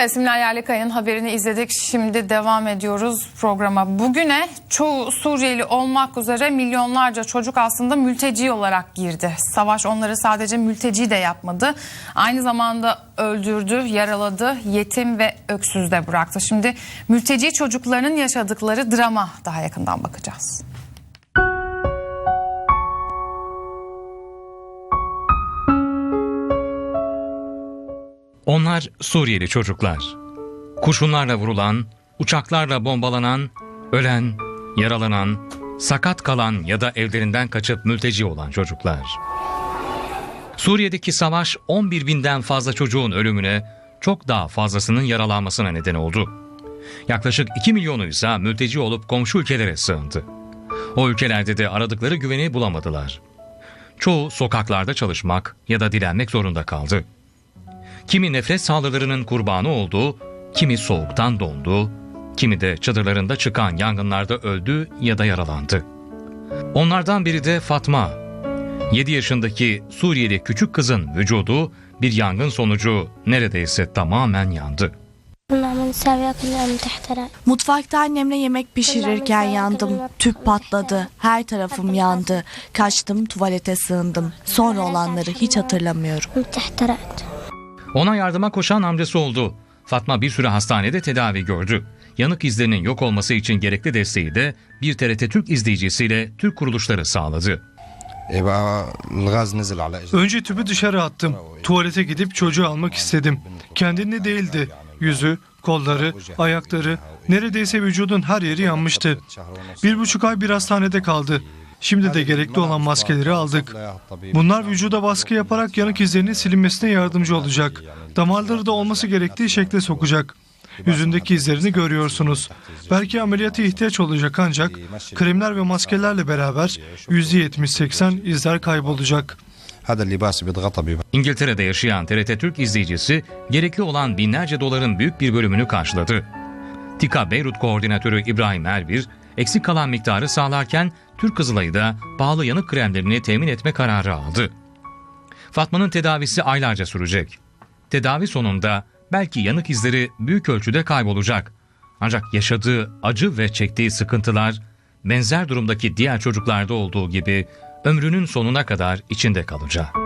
Evet, Simler Yerlikaya'nın haberini izledik. Şimdi devam ediyoruz programa. Bugüne çoğu Suriyeli olmak üzere milyonlarca çocuk aslında mülteci olarak girdi. Savaş onları sadece mülteci de yapmadı. Aynı zamanda öldürdü, yaraladı, yetim ve öksüz de bıraktı. Şimdi mülteci çocuklarının yaşadıkları drama daha yakından bakacağız. Onlar Suriyeli çocuklar. Kurşunlarla vurulan, uçaklarla bombalanan, ölen, yaralanan, sakat kalan ya da evlerinden kaçıp mülteci olan çocuklar. Suriye'deki savaş 11 binden fazla çocuğun ölümüne, çok daha fazlasının yaralanmasına neden oldu. Yaklaşık 2 milyonu ise mülteci olup komşu ülkelere sığındı. O ülkelerde de aradıkları güveni bulamadılar. Çoğu sokaklarda çalışmak ya da dilenmek zorunda kaldı kimi nefret saldırılarının kurbanı oldu, kimi soğuktan dondu, kimi de çadırlarında çıkan yangınlarda öldü ya da yaralandı. Onlardan biri de Fatma. 7 yaşındaki Suriyeli küçük kızın vücudu bir yangın sonucu neredeyse tamamen yandı. Mutfakta annemle yemek pişirirken yandım. Tüp patladı. Her tarafım yandı. Kaçtım tuvalete sığındım. Sonra olanları hiç hatırlamıyorum. Ona yardıma koşan amcası oldu. Fatma bir süre hastanede tedavi gördü. Yanık izlerinin yok olması için gerekli desteği de bir TRT Türk izleyicisiyle Türk kuruluşları sağladı. Önce tüpü dışarı attım. Tuvalete gidip çocuğu almak istedim. Kendinde değildi. Yüzü, kolları, ayakları, neredeyse vücudun her yeri yanmıştı. Bir buçuk ay bir hastanede kaldı. Şimdi de gerekli olan maskeleri aldık. Bunlar vücuda baskı yaparak yanık izlerinin silinmesine yardımcı olacak. Damarları da olması gerektiği şekle sokacak. Yüzündeki izlerini görüyorsunuz. Belki ameliyata ihtiyaç olacak ancak kremler ve maskelerle beraber %70-80 izler kaybolacak. İngiltere'de yaşayan TRT Türk izleyicisi gerekli olan binlerce doların büyük bir bölümünü karşıladı. TİKA Beyrut Koordinatörü İbrahim Erbir, eksik kalan miktarı sağlarken Türk Kızılay'ı da pahalı yanık kremlerini temin etme kararı aldı. Fatma'nın tedavisi aylarca sürecek. Tedavi sonunda belki yanık izleri büyük ölçüde kaybolacak. Ancak yaşadığı acı ve çektiği sıkıntılar benzer durumdaki diğer çocuklarda olduğu gibi ömrünün sonuna kadar içinde kalacak.